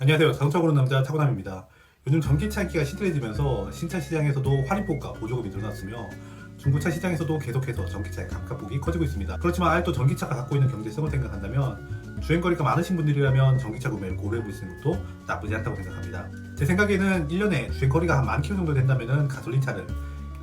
안녕하세요. 자동차 고르는 남자 차고남입니다. 요즘 전기차 인기가 시들해지면서 신차 시장에서도 할인폭과 보조금이 늘어났으며 중고차 시장에서도 계속해서 전기차의 감가폭이 커지고 있습니다. 그렇지만 아직도 전기차가 갖고 있는 경제성을 생각한다면 주행거리가 많으신 분들이라면 전기차 구매를 고려해 보시는 것도 나쁘지 않다고 생각합니다. 제 생각에는 1년에 주행거리가 한 만 킬로 정도 된다면 가솔린차를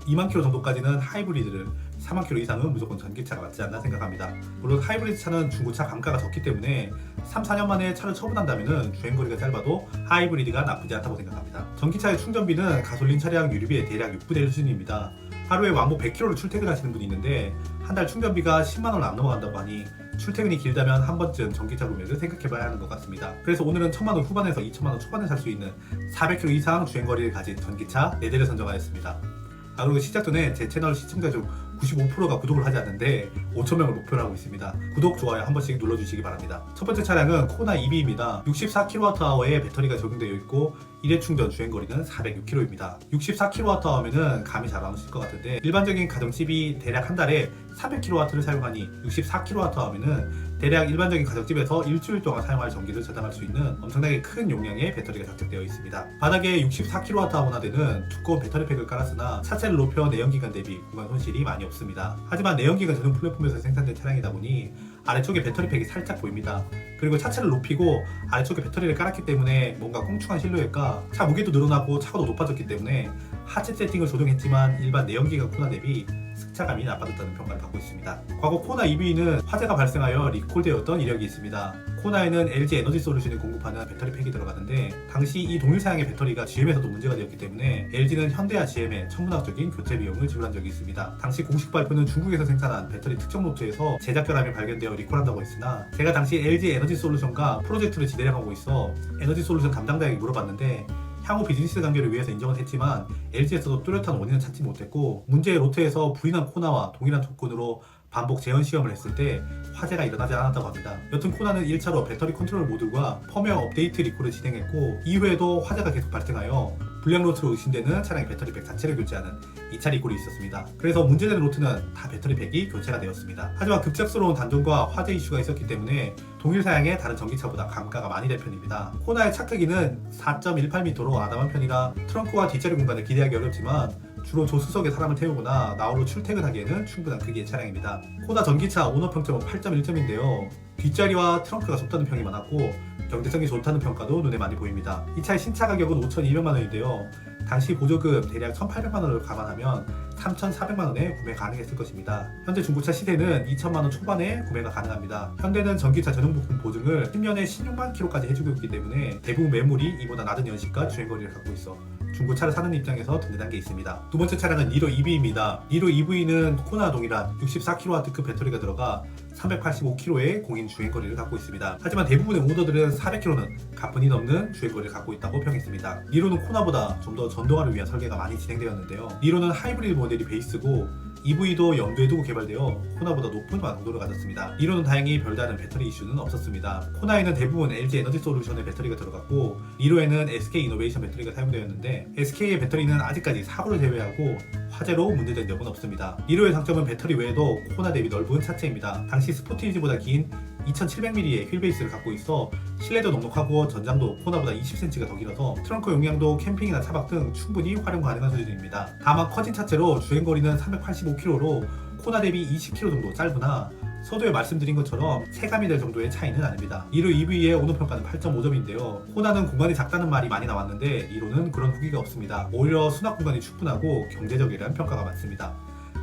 2만 킬로 정도까지는 하이브리드를 4만 킬로 이상은 무조건 전기차가 맞지 않나 생각합니다. 물론 하이브리드 차는 중고차 감가가 적기 때문에 3, 4년 만에 차를 처분한다면 주행거리가 짧아도 하이브리드가 나쁘지 않다고 생각합니다. 전기차의 충전비는 가솔린 차량 유류비의 대략 6분의 1 수준입니다. 하루에 왕복 100km를 출퇴근하시는 분이 있는데 한 달 충전비가 10만 원 안 넘어간다고 하니 출퇴근이 길다면 한 번쯤 전기차 구매를 생각해봐야 하는 것 같습니다. 그래서 오늘은 1000만 원 후반에서 2000만 원 초반에 살 수 있는 400km 이상 주행거리를 가진 전기차 4대를 선정하였습니다. 아 그리고 시작 전에 제 채널 시청자 중 95%가 구독을 하지 않는데 5,000명을 목표로 하고 있습니다. 구독, 좋아요 한 번씩 눌러주시기 바랍니다. 첫 번째 차량은 코나 EV입니다. 64kWh의 배터리가 적용되어 있고 1회 충전 주행거리는 406km입니다. 64kWh면은 감이 잘 안 오실 것 같은데 일반적인 가정집이 대략 한 달에 400kW를 사용하니 64kWh면은 대략 일반적인 가정집에서 일주일 동안 사용할 전기를 저장할 수 있는 엄청나게 큰 용량의 배터리가 장착되어 있습니다. 바닥에 64kWh나 되는 두꺼운 배터리 팩을 깔았으나 차체를 높여 내연기관 대비 공간 손실이 많이 없습니다. 하지만 내연기관 전용 플랫폼에서 생산된 차량이다 보니 아래쪽에 배터리 팩이 살짝 보입니다. 그리고 차체를 높이고 아래쪽에 배터리를 깔았기 때문에 뭔가 꽁충한 실루엣과 차 무게도 늘어나고 차고도 높아졌기 때문에 하체 세팅을 조정했지만 일반 내연기관 코나 대비 승차감이 나빠졌다는 평가를 받고 있습니다. 과거 코나 EV는 화재가 발생하여 리콜되었던 이력이 있습니다. 코나에는 LG 에너지 솔루션이 공급하는 배터리 팩이 들어가는데 당시 이 동일 사양의 배터리가 GM에서도 문제가 되었기 때문에 LG는 현대와 GM에 천문학적인 교체 비용을 지불한 적이 있습니다. 당시 공식 발표는 중국에서 생산한 배터리 특정 노트에서 제작 결함이 발견되어 리콜한다고 했으나 제가 당시 LG 에너지 솔루션과 프로젝트를 진행하고 있어 에너지 솔루션 담당자에게 물어봤는데 향후 비즈니스 관계를 위해서 인정은 했지만 LG에서도 뚜렷한 원인은 찾지 못했고 문제의 로트에서 부인한 코나와 동일한 조건으로 반복 재현 시험을 했을 때 화재가 일어나지 않았다고 합니다. 여튼 코나는 1차로 배터리 컨트롤 모듈과 펌웨어 업데이트 리콜을 진행했고 이후에도 화재가 계속 발생하여 불량 로트로 의심되는 차량의 배터리 팩 자체를 교체하는 2차 리콜이 있었습니다. 그래서 문제되는 로트는 다 배터리 팩이 교체가 되었습니다. 하지만 급작스러운 단종과 화재 이슈가 있었기 때문에 동일 사양의 다른 전기차보다 감가가 많이 될 편입니다. 코나의 차 크기는 4.18m로 아담한 편이라 트렁크와 뒷자리 공간을 기대하기 어렵지만 주로 조수석에 사람을 태우거나 나홀로 출퇴근하기에는 충분한 크기의 차량입니다. 코나 전기차 오너 평점은 8.1점인데요. 뒷자리와 트렁크가 좁다는 평이 많았고 경제성이 좋다는 평가도 눈에 많이 보입니다. 이 차의 신차 가격은 5,200만 원인데요. 당시 보조금 대략 1,800만 원을 감안하면 3,400만 원에 구매 가능했을 것입니다. 현재 중고차 시세는 2천만 원 초반에 구매가 가능합니다. 현대는 전기차 전용 부품 보증을 10년에 16만 킬로까지 해주고 있기 때문에 대부분 매물이 이보다 낮은 연식과 주행거리를 갖고 있어 중고차를 사는 입장에서 든든한 게 있습니다. 두 번째 차량은 니로 EV입니다. 니로 EV는 코나 동일한 64kW급 배터리가 들어가 385km의 공인 주행거리를 갖고 있습니다. 하지만 대부분의 오더들은 400km는 가뿐히 넘는 주행거리를 갖고 있다고 평했습니다. 니로는 코나보다 좀 더 전동화를 위한 설계가 많이 진행되었는데요. 니로는 하이브리드 모델이 베이스고 EV도 염두에 두고 개발되어 코나보다 높은 완성도를 가졌습니다. 이로는 다행히 별다른 배터리 이슈는 없었습니다. 코나에는 대부분 LG 에너지 솔루션의 배터리가 들어갔고 이로에는 SK 이노베이션 배터리가 사용되었는데 SK의 배터리는 아직까지 사고를 제외하고 화재로 문제된 적은 없습니다. 이로의 장점은 배터리 외에도 코나 대비 넓은 차체입니다. 당시 스포티지보다 긴 2700mm의 휠베이스를 갖고 있어 실내도 넉넉하고 전장도 코나보다 20cm가 더 길어서 트렁크 용량도 캠핑이나 차박 등 충분히 활용 가능한 수준입니다. 다만 커진 차체로 주행거리는 385km로 코나 대비 20km 정도 짧으나 서두에 말씀드린 것처럼 체감이 될 정도의 차이는 아닙니다. 이로 EV의 오너 평가는 8.5점인데요. 코나는 공간이 작다는 말이 많이 나왔는데 이로는 그런 후기가 없습니다. 오히려 수납 공간이 충분하고 경제적이라는 평가가 많습니다.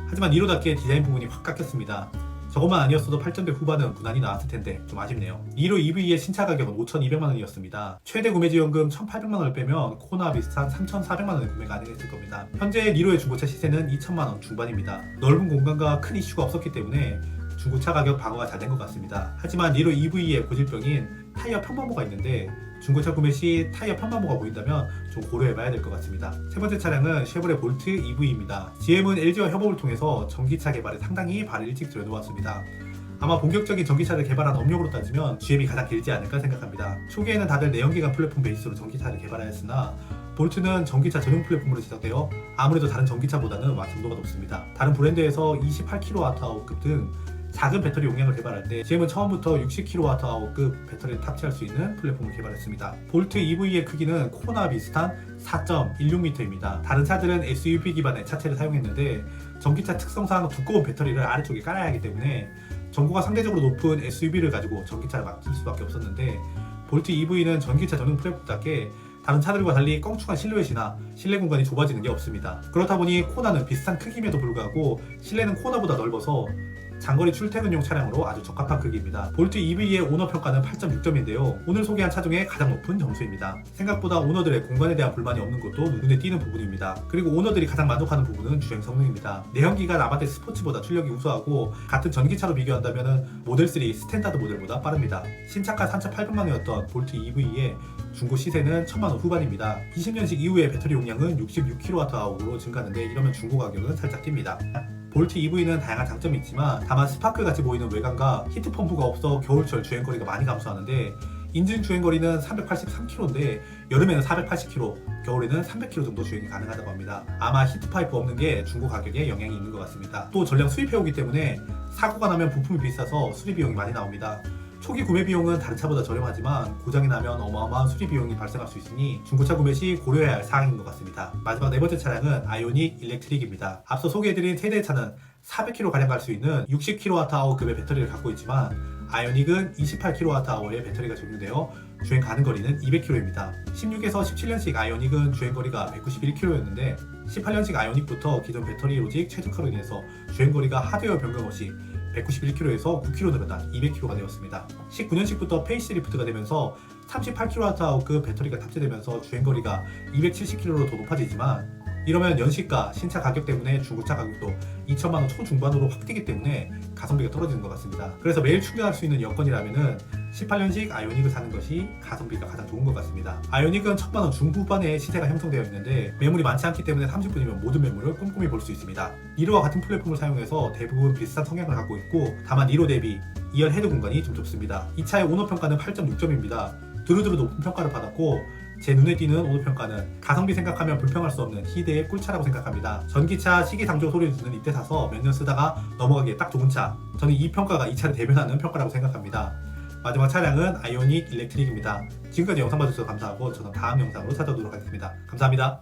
하지만 이로답게 디자인 부분이 확 깎였습니다. 저것만 아니었어도 8점대 후반은 무난히 나왔을 텐데 좀 아쉽네요. 2로 EV의 신차 가격은 5,200만 원이었습니다. 최대 구매 지원금 1,800만 원을 빼면 코나 비슷한 3,400만 원에 구매 가능했을 겁니다. 현재 니로의 중고차 시세는 2천만 원 중반입니다. 넓은 공간과 큰 이슈가 없었기 때문에 중고차 가격 방어가 잘 된 것 같습니다. 하지만 니로 EV의 고질병인 타이어 편마모가 있는데 중고차 구매 시 타이어 편마모가 보인다면 좀 고려해봐야 될 것 같습니다. 세 번째 차량은 쉐보레 볼트 EV입니다. GM은 LG와 협업을 통해서 전기차 개발에 상당히 발을 일찍 들여놓았습니다. 아마 본격적인 전기차를 개발한 업력으로 따지면 GM이 가장 길지 않을까 생각합니다. 초기에는 다들 내연기관 플랫폼 베이스로 전기차를 개발하였으나 볼트는 전기차 전용 플랫폼으로 제작되어 아무래도 다른 전기차보다는 완성도가 높습니다. 다른 브랜드에서 28kWh급 등 작은 배터리 용량을 개발할 때 GM은 처음부터 60kWh급 배터리를 탑재할 수 있는 플랫폼을 개발했습니다. 볼트 EV의 크기는 코나 비슷한 4.16m입니다. 다른 차들은 SUV 기반의 차체를 사용했는데 전기차 특성상 두꺼운 배터리를 아래쪽에 깔아야 하기 때문에 전고가 상대적으로 높은 SUV를 가지고 전기차를 맡길 수밖에 없었는데 볼트 EV는 전기차 전용 플랫폼답게 다른 차들과 달리 껑충한 실루엣이나 실내 공간이 좁아지는 게 없습니다. 그렇다 보니 코나는 비슷한 크기임에도 불구하고 실내는 코나보다 넓어서 장거리 출퇴근용 차량으로 아주 적합한 크기입니다. 볼트 EV의 오너 평가는 8.6점인데요. 오늘 소개한 차 중에 가장 높은 점수입니다. 생각보다 오너들의 공간에 대한 불만이 없는 것도 눈에 띄는 부분입니다. 그리고 오너들이 가장 만족하는 부분은 주행 성능입니다. 내연기관 아바떼 스포츠보다 출력이 우수하고 같은 전기차로 비교한다면 모델 3 스탠다드 모델보다 빠릅니다. 신차가 3,800만 원이었던 볼트 EV의 중고 시세는 1,000만 원 후반입니다. 20년식 이후에 배터리 용량은 66kWh로 증가하는데 이러면 중고 가격은 살짝 뜁니다. 볼트 EV는 다양한 장점이 있지만 다만 스파크 같이 보이는 외관과 히트 펌프가 없어 겨울철 주행거리가 많이 감소하는데 인증 주행거리는 383km인데 여름에는 480km, 겨울에는 300km 정도 주행이 가능하다고 합니다. 아마 히트 파이프 없는 게 중고 가격에 영향이 있는 것 같습니다. 또 전량 수입해오기 때문에 사고가 나면 부품이 비싸서 수리 비용이 많이 나옵니다. 초기 구매 비용은 다른 차보다 저렴하지만 고장이 나면 어마어마한 수리 비용이 발생할 수 있으니 중고차 구매 시 고려해야 할 사항인 것 같습니다. 마지막 네 번째 차량은 아이오닉 일렉트릭입니다. 앞서 소개해드린 세대 차는 400km 가량 갈 수 있는 60kWh급의 배터리를 갖고 있지만 아이오닉은 28kWh의 배터리가 적용되어 주행 가는 거리는 200km입니다. 16에서 17년식 아이오닉은 주행 거리가 191km였는데 18년식 아이오닉부터 기존 배터리 로직 최적화로 인해서 주행 거리가 하드웨어 변경 없이 191km에서 9km 늘어난 200km가 되었습니다. 19년식부터 페이스리프트가 되면서 38kWh급 배터리가 탑재되면서 주행거리가 270km로 더 높아지지만 이러면 연식과 신차 가격 때문에 중고차 가격도 2천만 원 초중반으로 확 뛰기 때문에 가성비가 떨어지는 것 같습니다. 그래서 매일 충전할 수 있는 여건이라면은 18년식 아이오닉을 사는 것이 가성비가 가장 좋은 것 같습니다. 아이오닉은 천만 원 중후반에 시세가 형성되어 있는데 매물이 많지 않기 때문에 30분이면 모든 매물을 꼼꼼히 볼 수 있습니다. 니로와 같은 플랫폼을 사용해서 대부분 비슷한 성향을 갖고 있고 다만 니로 대비 2열 헤드 공간이 좀 좁습니다. 이 차의 오너 평가는 8.6점입니다. 두루두루 높은 평가를 받았고 제 눈에 띄는 오너 평가는 가성비 생각하면 불평할 수 없는 희대의 꿀차라고 생각합니다. 전기차 시기상조 소리를 듣는 이때 사서 몇 년 쓰다가 넘어가기에 딱 좋은 차. 저는 이 평가가 이 차를 대변하는 평가라고 생각합니다. 마지막 차량은 아이오닉 일렉트릭입니다. 지금까지 영상 봐주셔서 감사하고 저는 다음 영상으로 찾아오도록 하겠습니다. 감사합니다.